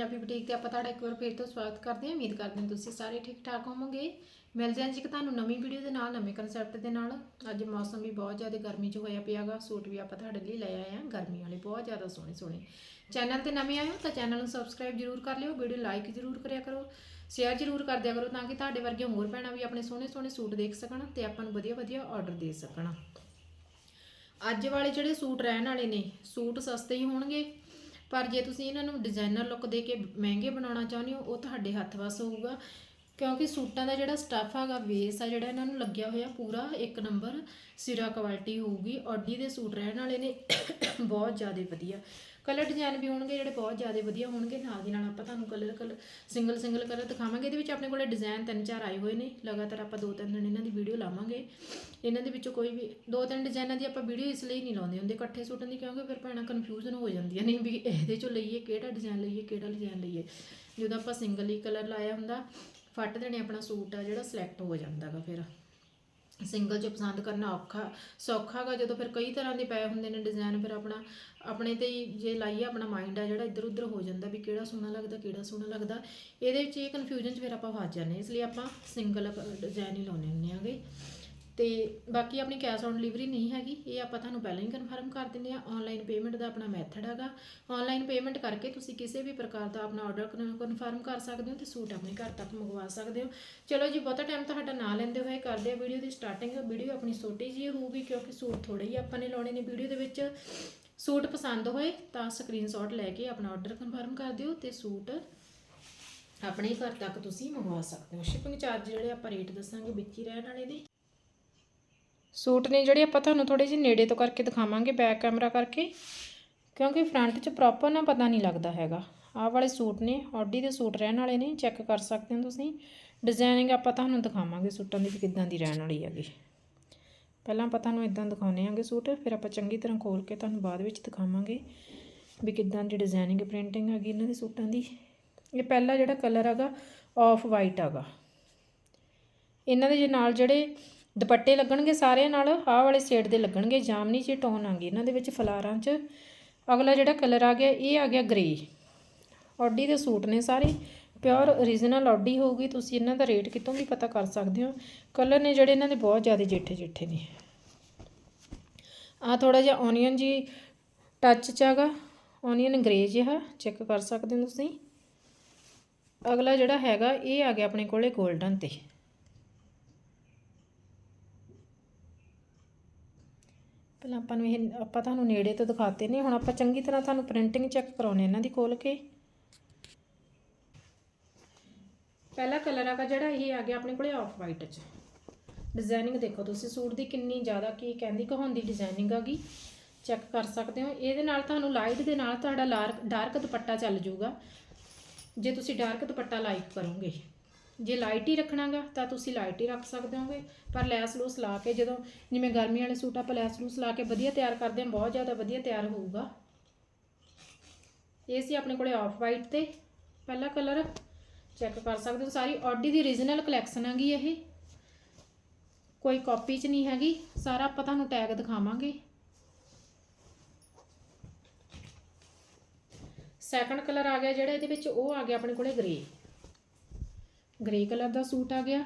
Punjabi boutique ਤੇ ਆਪਾਂ ਤੁਹਾਡਾ ਇੱਕ ਵਾਰ ਫੇਰ ਤੋਂ ਸਵਾਗਤ ਕਰਦੇ ਹਾਂ। ਉਮੀਦ ਕਰਦੇ ਹਾਂ ਤੁਸੀਂ ਸਾਰੇ ਠੀਕ ਠਾਕ ਹੋਵੋਗੇ। ਮਿਲ ਜਾਣ ਜੀ ਇੱਕ ਤੁਹਾਨੂੰ ਨਵੀਂ ਵੀਡੀਓ ਦੇ ਨਾਲ, ਨਵੇਂ ਕਨਸੈਪਟ ਦੇ ਨਾਲ। ਅੱਜ ਮੌਸਮ ਵੀ ਬਹੁਤ ਜ਼ਿਆਦਾ ਗਰਮੀ 'ਚ ਹੋਇਆ ਪਿਆਗਾ ਸੂਟ ਵੀ ਆਪਾਂ ਤੁਹਾਡੇ ਲਈ ਲੈ ਆਏ ਹਾਂ। ਗਰਮੀ ਵਾਲੇ ਬਹੁਤ ਜ਼ਿਆਦਾ ਸੋਹਣੇ ਸੋਹਣੇ ਚੈਨਲ ਤੇ ਨਵੇਂ ਆਏ ਹੋ ਤਾਂ ਚੈਨਲ ਨੂੰ ਸਬਸਕ੍ਰਾਈਬ ਜਰੂਰ ਕਰ ਲਿਓ। ਵੀਡੀਓ ਲਾਈਕ ਜਰੂਰ ਕਰਿਆ ਕਰੋ। ਸ਼ੇਅਰ ਜਰੂਰ ਕਰ ਦਿਆ ਕਰੋ ਤਾਂ ਕਿ ਤੁਹਾਡੇ ਵਰਗੇ ਹੋਰ ਭੈਣਾਂ ਵੀ ਆਪਣੇ ਸੋਹਣੇ ਸੋਹਣੇ ਸੂਟ ਦੇਖ ਸਕਣ ਤੇ ਆਪਾਂ ਨੂੰ ਵਧੀਆ ਵਧੀਆ ਆਰਡਰ ਦੇ ਸਕਣ। ਅੱਜ ਵਾਲੇ ਜਿਹੜੇ ਸੂਟ ਰਹਿਣ ਵਾਲੇ ਨੇ, ਸੂਟ ਸਸਤੇ ਹੀ ਹੋਣਗੇ। ਪਰ ਜੇ ਤੁਸੀਂ ਇਹਨਾਂ ਨੂੰ ਡਿਜ਼ਾਈਨਰ ਲੁੱਕ ਦੇ ਕੇ ਮਹਿੰਗੇ ਬਣਾਉਣਾ ਚਾਹੁੰਦੇ ਹੋ, ਉਹ ਤੁਹਾਡੇ ਹੱਥ ਵੱਸ ਹੋਊਗਾ। ਕਿਉਂਕਿ ਸੂਟਾਂ ਦਾ ਜਿਹੜਾ ਸਟੱਫ ਹੈਗਾ ਵੇਸ ਆ ਜਿਹੜਾ ਇਹਨਾਂ ਨੂੰ ਲੱਗਿਆ ਹੋਇਆ ਪੂਰਾ, ਇੱਕ ਨੰਬਰ ਸਿਰਾ ਕੁਆਲਿਟੀ ਹੋਊਗੀ। ਔਡੀ ਦੇ ਸੂਟ ਰਹਿਣ ਵਾਲੇ ਨੇ, ਬਹੁਤ ਜ਼ਿਆਦਾ ਵਧੀਆ। ਕਲਰ ਡਿਜ਼ਾਈਨ ਵੀ ਹੋਣਗੇ ਜਿਹੜੇ ਬਹੁਤ ਜ਼ਿਆਦਾ ਵਧੀਆ ਹੋਣਗੇ, ਨਾਲ ਦੀ ਨਾਲ ਆਪਾਂ ਤੁਹਾਨੂੰ colour colour single single colour ਦਿਖਾਵਾਂਗੇ। ਇਹਦੇ ਵਿੱਚ ਆਪਣੇ ਕੋਲੇ ਡਿਜ਼ਾਈਨ ਤਿੰਨ ਚਾਰ ਆਏ ਹੋਏ ਨੇ। ਲਗਾਤਾਰ ਆਪਾਂ ਦੋ ਤਿੰਨ ਦਿਨ ਇਹਨਾਂ ਦੀ ਵੀਡੀਓ ਲਾਵਾਂਗੇ। ਇਹਨਾਂ ਦੇ ਵਿੱਚੋਂ ਕੋਈ ਵੀ, ਦੋ ਤਿੰਨ ਡਿਜ਼ਾਈਨਾਂ ਦੀ ਆਪਾਂ ਵੀਡੀਓ ਇਸ ਲਈ ਨਹੀਂ ਲਾਉਂਦੇ ਹੁੰਦੇ ਇਕੱਠੇ ਸੂਟਾਂ ਦੀ, ਕਿਉਂਕਿ ਫਿਰ ਭੈਣਾਂ ਕਨਫਿਊਜ਼ਨ ਹੋ ਜਾਂਦੀਆਂ ਨੇ ਵੀ ਇਹਦੇ ਚੋਂ ਲਈਏ ਕਿਹੜਾ ਡਿਜ਼ਾਈਨ ਲਈਏ, ਕਿਹੜਾ ਡਿਜ਼ਾਈਨ ਲਈਏ। ਜਦੋਂ ਆਪਾਂ ਸਿੰਗਲ ਹੀ ਕਲਰ ਲਾਇਆ ਹੁੰਦਾ ਫੱਟ ਦੇਣੇ ਆਪਣਾ ਸੂਟ ਆ, ਜਿਹੜਾ ਸਿਲੈਕਟ ਹੋ ਜਾਂਦਾਗਾ ਫਿਰ ਸਿੰਗਲ ਚ ਪਸੰਦ ਕਰਨਾ ਔਖਾ, ਸੌਖਾ ਗਾ, ਜਦੋਂ ਫਿਰ ਕਈ ਤਰ੍ਹਾਂ ਦੇ ਪਏ ਹੁੰਦੇ ਨੇ ਡਿਜ਼ਾਈਨ ਫਿਰ ਆਪਣਾ, ਆਪਣੇ ਤੇ ਹੀ ਜੇ ਲਾਈਏ ਆਪਣਾ ਮਾਈਂਡ ਆ, ਜਿਹੜਾ ਇੱਧਰ ਉੱਧਰ ਹੋ ਜਾਂਦਾ ਵੀ ਕਿਹੜਾ ਸੋਹਣਾ ਲੱਗਦਾ, ਕਿਹੜਾ ਸੋਹਣਾ ਲੱਗਦਾ, ਇਹਦੇ ਵਿੱਚ ਇਹ ਕਨਫਿਊਜ਼ਨ 'ਚ ਫਿਰ ਆਪਾਂ ਫਸ ਜਾਂਦੇ ਹਾਂ। ਇਸ ਲਈ ਆਪਾਂ ਸਿੰਗਲ ਡਿਜ਼ਾਈਨ ਹੀ ਲਾਉਣੇ ਹੁੰਦੇ ਆਂਗੇ ਤੇ ਬਾਕੀ ਆਪਣੀ ਕੈਸ਼ ਔਨ ਡਿਲੀਵਰੀ ਨਹੀਂ ਹੈਗੀ, ਇਹ ਆਪਾਂ ਤੁਹਾਨੂੰ ਪਹਿਲਾਂ ਹੀ ਕਨਫਰਮ ਕਰ ਦਿੰਦੇ ਆ ਆਨਲਾਈਨ ਪੇਮੈਂਟ ਦਾ ਆਪਣਾ ਮੈਥਡ ਹੈਗਾ। ਆਨਲਾਈਨ ਪੇਮੈਂਟ ਕਰਕੇ ਤੁਸੀਂ ਕਿਸੇ ਵੀ ਪ੍ਰਕਾਰ ਦਾ ਆਪਣਾ ਆਰਡਰ ਕਨਫਰਮ ਕਰ ਸਕਦੇ ਹੋ ਤੇ ਸੂਟ ਆਪਣੇ ਘਰ ਤੱਕ ਮੰਗਵਾ ਸਕਦੇ ਹੋ। ਚਲੋ ਜੀ, ਬਹੁਤਾ ਟਾਈਮ ਤੁਹਾਡਾ ਨਾ ਲੈਂਦੇ ਹੋਏ ਕਰਦੇ ਆ ਵੀਡੀਓ ਦੀ ਸਟਾਰਟਿੰਗ ਵੀਡੀਓ ਆਪਣੀ ਛੋਟੀ ਜਿਹੀ ਹੋਊਗੀ ਕਿਉਂਕਿ ਸੂਟ ਥੋੜੇ ਹੀ ਆਪਾਂ ਨੇ ਲਾਉਣੇ ਨੇ ਵੀਡੀਓ ਦੇ ਵਿੱਚ। ਸੂਟ ਪਸੰਦ ਹੋਏ ਤਾਂ ਸਕਰੀਨਸ਼ਾਟ ਲੈ ਕੇ ਆਪਣਾ ਆਰਡਰ ਕਨਫਰਮ ਕਰ ਦਿਓ ਤੇ ਸੂਟ ਆਪਣੇ ਘਰ ਤੱਕ ਤੁਸੀਂ ਮੰਗਵਾ ਸਕਦੇ ਹੋ। ਸ਼ਿਪਿੰਗ ਚਾਰਜ ਜਿਹੜੇ ਆਪਾਂ ਰੇਟ ਦੱਸਾਂਗੇ ਵਿੱਚ ਹੀ ਰਹਿਣ ਵਾਲੇ ਦੇ ਸੂਟ ਨੇ ਜਿਹੜੇ ਆਪਾਂ ਤੁਹਾਨੂੰ ਥੋੜੇ ਜਿਹੇ ਨੇੜੇ ਤੋਂ ਕਰਕੇ ਦਿਖਾਵਾਂਗੇ ਬੈਕ ਕੈਮਰਾ ਕਰਕੇ, ਕਿਉਂਕਿ ਫਰੰਟ 'ਚ ਪ੍ਰੋਪਰ ਨਾ ਪਤਾ ਨਹੀਂ ਲੱਗਦਾ ਹੈਗਾ। ਆਹ ਵਾਲੇ ਸੂਟ ਨੇ, ਆਡੀ ਦੇ ਸੂਟ ਰਹਿਣ ਵਾਲੇ ਨੇ ਚੈੱਕ ਕਰ ਸਕਦੇ ਹੋ ਤੁਸੀਂ। ਡਿਜ਼ਾਈਨਿੰਗ ਆਪਾਂ ਤੁਹਾਨੂੰ ਦਿਖਾਵਾਂਗੇ ਸੂਟਾਂ ਦੀ ਵੀ ਕਿੱਦਾਂ ਦੀ ਰਹਿਣ ਵਾਲੀ ਹੈਗੀ। ਪਹਿਲਾਂ ਆਪਾਂ ਤੁਹਾਨੂੰ ਇਦਾਂ ਦਿਖਾਉਨੇ ਆਂਗੇ ਸੂਟ, ਫਿਰ ਆਪਾਂ ਚੰਗੀ ਤਰ੍ਹਾਂ ਖੋਲ ਕੇ ਤੁਹਾਨੂੰ ਬਾਅਦ ਵਿੱਚ ਦਿਖਾਵਾਂਗੇ ਵੀ ਕਿੱਦਾਂ ਦੀ ਡਿਜ਼ਾਈਨਿੰਗ ਪ੍ਰਿੰਟਿੰਗ ਹੈਗੀ ਇਹਨਾਂ ਦੇ ਸੂਟਾਂ ਦੀ। ਇਹ ਪਹਿਲਾ ਜਿਹੜਾ ਕਲਰ ਹੈਗਾ ਆਫ ਵਾਈਟ ਹੈਗਾ। ਇਹਨਾਂ ਦੇ ਜੇ ਨਾਲ ਜਿਹੜੇ ਦੁਪੱਟੇ ਲੱਗਣਗੇ ਸਾਰਿਆਂ ਨਾਲ, ਆਹ ਵਾਲੇ ਸ਼ੇਡ ਦੇ ਲੱਗਣਗੇ, ਜਾਮਨੀ ਜੀ ਟੋਨ ਆਂਗੀ ਇਹਨਾਂ ਦੇ ਵਿੱਚ ਫਲਾਰਾਂ 'ਚ ਅਗਲਾ ਜਿਹੜਾ ਕਲਰ ਆ ਗਿਆ, ਇਹ ਆ ਗਿਆ ਗ੍ਰੇ ਆਡੀ ਦੇ ਸੂਟ ਨੇ ਸਾਰੇ। ਪਿਓਰ origignal ਔਡੀ ਹੋਊਗੀ, ਤੁਸੀਂ ਇਹਨਾਂ ਦਾ ਰੇਟ ਕਿਤੋਂ ਵੀ ਪਤਾ ਕਰ ਸਕਦੇ ਹੋ। ਕਲਰ ਨੇ ਜਿਹੜੇ ਇਹਨਾਂ ਦੇ ਬਹੁਤ ਜ਼ਿਆਦਾ ਜੇਠੇ ਜੇਠੇ ਨੇ। ਆ ਥੋੜਾ ਜਿਹਾ ਓਨੀਅਨ ਜੀ ਟੱਚ ਚ ਹੈਗਾ ਓਨੀਅਨ ਗ੍ਰੇ ਜਿਹਾ ਚੈੱਕ ਕਰ ਸਕਦੇ ਹੋ ਤੁਸੀਂ। ਅਗਲਾ ਜਿਹੜਾ ਹੈਗਾ, ਇਹ ਆ ਗਿਆ ਆਪਣੇ ਕੋਲੇ 골ਡਨ ਤੇ। ਪਹਿਲਾਂ ਆਪਾਂ ਨੂੰ ਇਹ, ਆਪਾਂ ਤੁਹਾਨੂੰ ਨੇੜੇ ਤੋਂ ਦਿਖਾਤੇ ਨੇ, ਹੁਣ ਆਪਾਂ ਚੰਗੀ ਤਰ੍ਹਾਂ ਤੁਹਾਨੂੰ ਪ੍ਰਿੰਟਿੰਗ ਚੈੱਕ ਕਰਾਉਣੇ ਇਹਨਾਂ ਦੀ ਖੋਲ ਕੇ। ਪਹਿਲਾ ਕਲਰ ਆਗਾ ਜਿਹੜਾ ਇਹ ਆ ਗਿਆ ਆਪਣੇ ਕੋਲੇ ਆਫ ਵਾਈਟ ਚ। ਡਿਜ਼ਾਈਨਿੰਗ ਦੇਖੋ ਤੁਸੀਂ, ਸੂਟ ਦੀ ਕਿੰਨੀ ਜ਼ਿਆਦਾ ਕੀ ਕਹਿੰਦੀ, ਕਹਾਉਂਦੀ ਡਿਜ਼ਾਈਨਿੰਗ ਆਗੀ ਚੈੱਕ ਕਰ ਸਕਦੇ ਹੋ। ਇਹਦੇ ਨਾਲ ਤੁਹਾਨੂੰ ਲਾਈਟ ਦੇ ਨਾਲ ਤੁਹਾਡਾ ਡਾਰਕ ਦੁਪੱਟਾ ਚੱਲ ਜਾਊਗਾ। ਜੇ ਤੁਸੀਂ ਡਾਰਕ ਦੁਪੱਟਾ ਲਾਈਕ ਕਰੋਗੇ। ਜੇ ਲਾਈਟ ਹੀ ਰੱਖਣਾਗਾ, ਤਾਂ ਤੁਸੀਂ ਲਾਈਟ ਹੀ ਰੱਖ ਸਕਦੇ ਹੋਗੇ। ਪਰ ਲੈਸ ਲੂਸ ਲਾ ਕੇ ਜਦੋਂ ਜਿਵੇਂ ਗਰਮੀ ਵਾਲੇ ਸੂਟ ਆਪਾਂ ਲੈਸ ਲੂਸ ਲਾ ਕੇ ਵਧੀਆ ਤਿਆਰ ਕਰਦੇ ਹਾਂ, ਬਹੁਤ ਜ਼ਿਆਦਾ ਵਧੀਆ ਤਿਆਰ ਹੋਊਗਾ। ਇਹ ਸੀ ਆਪਣੇ ਕੋਲੇ ਆਫ ਵਾਈਟ ਤੇ। ਪਹਿਲਾ ਕਲਰ ਚੈੱਕ ਕਰ ਸਕਦੇ ਹੋ। ਸਾਰੀ ਆਡੀ ਦੀ origignal ਕਲੈਕਸ਼ਨ ਹੈਗੀ ਇਹ। ਕੋਈ ਕਾਪੀ 'ਚ ਨਹੀਂ ਹੈਗੀ। ਸਾਰਾ ਆਪਾਂ ਤੁਹਾਨੂੰ ਟੈਗ ਦਿਖਾਵਾਂਗੇ। ਸੈਕੰਡ ਕਲਰ ਆ ਗਿਆ ਜਿਹੜਾ ਇਹਦੇ ਵਿੱਚ ਉਹ ਆ ਗਿਆ ਆਪਣੇ ਕੋਲੇ ਗ੍ਰੇ ਗ੍ਰੇ ਕਲਰ ਦਾ ਸੂਟ ਆ ਗਿਆ।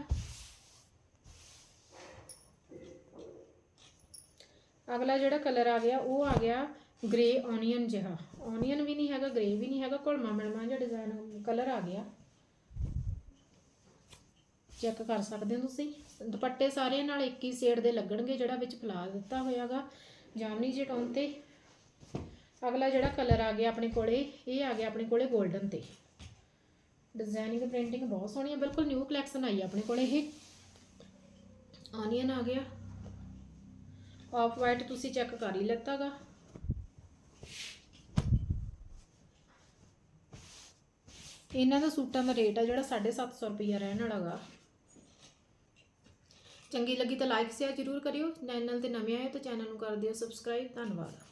ਅਗਲਾ ਜਿਹੜਾ ਕਲਰ ਆ ਗਿਆ, ਉਹ ਆ ਗਿਆ ਗ੍ਰੇ ਓਨੀਅਨ ਜਿਹਾ। ਓਨੀਅਨ ਵੀ ਨਹੀਂ ਹੈਗਾ ਗ੍ਰੇ ਵੀ ਨਹੀਂ ਹੈਗਾ, ਘੁਲਮਾ ਮਿਲਮਾ ਜਿਹਾ ਡਿਜ਼ਾਈਨ ਕਲਰ ਆ ਗਿਆ। ਚੈੱਕ ਕਰ ਸਕਦੇ ਹੋ ਤੁਸੀਂ। ਦੁਪੱਟੇ ਸਾਰੇ ਨਾਲ ਇੱਕ ਹੀ ਸ਼ੇਡ ਦੇ ਲੱਗਣਗੇ, ਜਿਹੜਾ ਵਿੱਚ ਫਲਾ ਦਿੱਤਾ ਹੋਇਆਗਾ। ਜਾਮਨੀ ਜਿਹੇ ਟੋਨ ਤੇ। ਅਗਲਾ ਜਿਹੜਾ ਕਲਰ ਆ ਗਿਆ ਆਪਣੇ ਕੋਲੇ, ਇਹ ਆ ਗਿਆ ਆਪਣੇ ਕੋਲੇ 골ਡਨ ਤੇ। ਡਿਜ਼ਾਈਨਿੰਗ ਪ੍ਰਿੰਟਿੰਗ ਬਹੁਤ ਸੋਹਣੀ ਹੈ ਬਿਲਕੁਲ ਨਿਊ ਕਲੈਕਸ਼ਨ ਆਈ ਆਪਣੇ ਕੋਲ ਇਹ। ਆਨੀਅਨ ਆ ਗਿਆ। ਆਫ ਵਾਈਟ ਤੁਸੀਂ ਚੈੱਕ ਕਰ ਹੀ ਲੱਤਾਗਾ ਇਹਨਾਂ ਦਾ ਸੂਟਾਂ ਦਾ ਰੇਟ ਆ ਜਿਹੜਾ 750 ਰੁਪਈਆ ਰਹਿਣ ਵਾਲਾਗਾ ਚੰਗੀ ਲੱਗੀ ਤਾਂ ਲਾਈਕ ਸ਼ੇਅਰ ਜ਼ਰੂਰ ਕਰਿਓ। ਚੈਨਲ ਤੇ ਨਵੇਂ ਆਏ ਤਾਂ ਚੈਨਲ ਨੂੰ ਕਰ ਦਿਓ ਸਬਸਕ੍ਰਾਈਬ ਧੰਨਵਾਦ।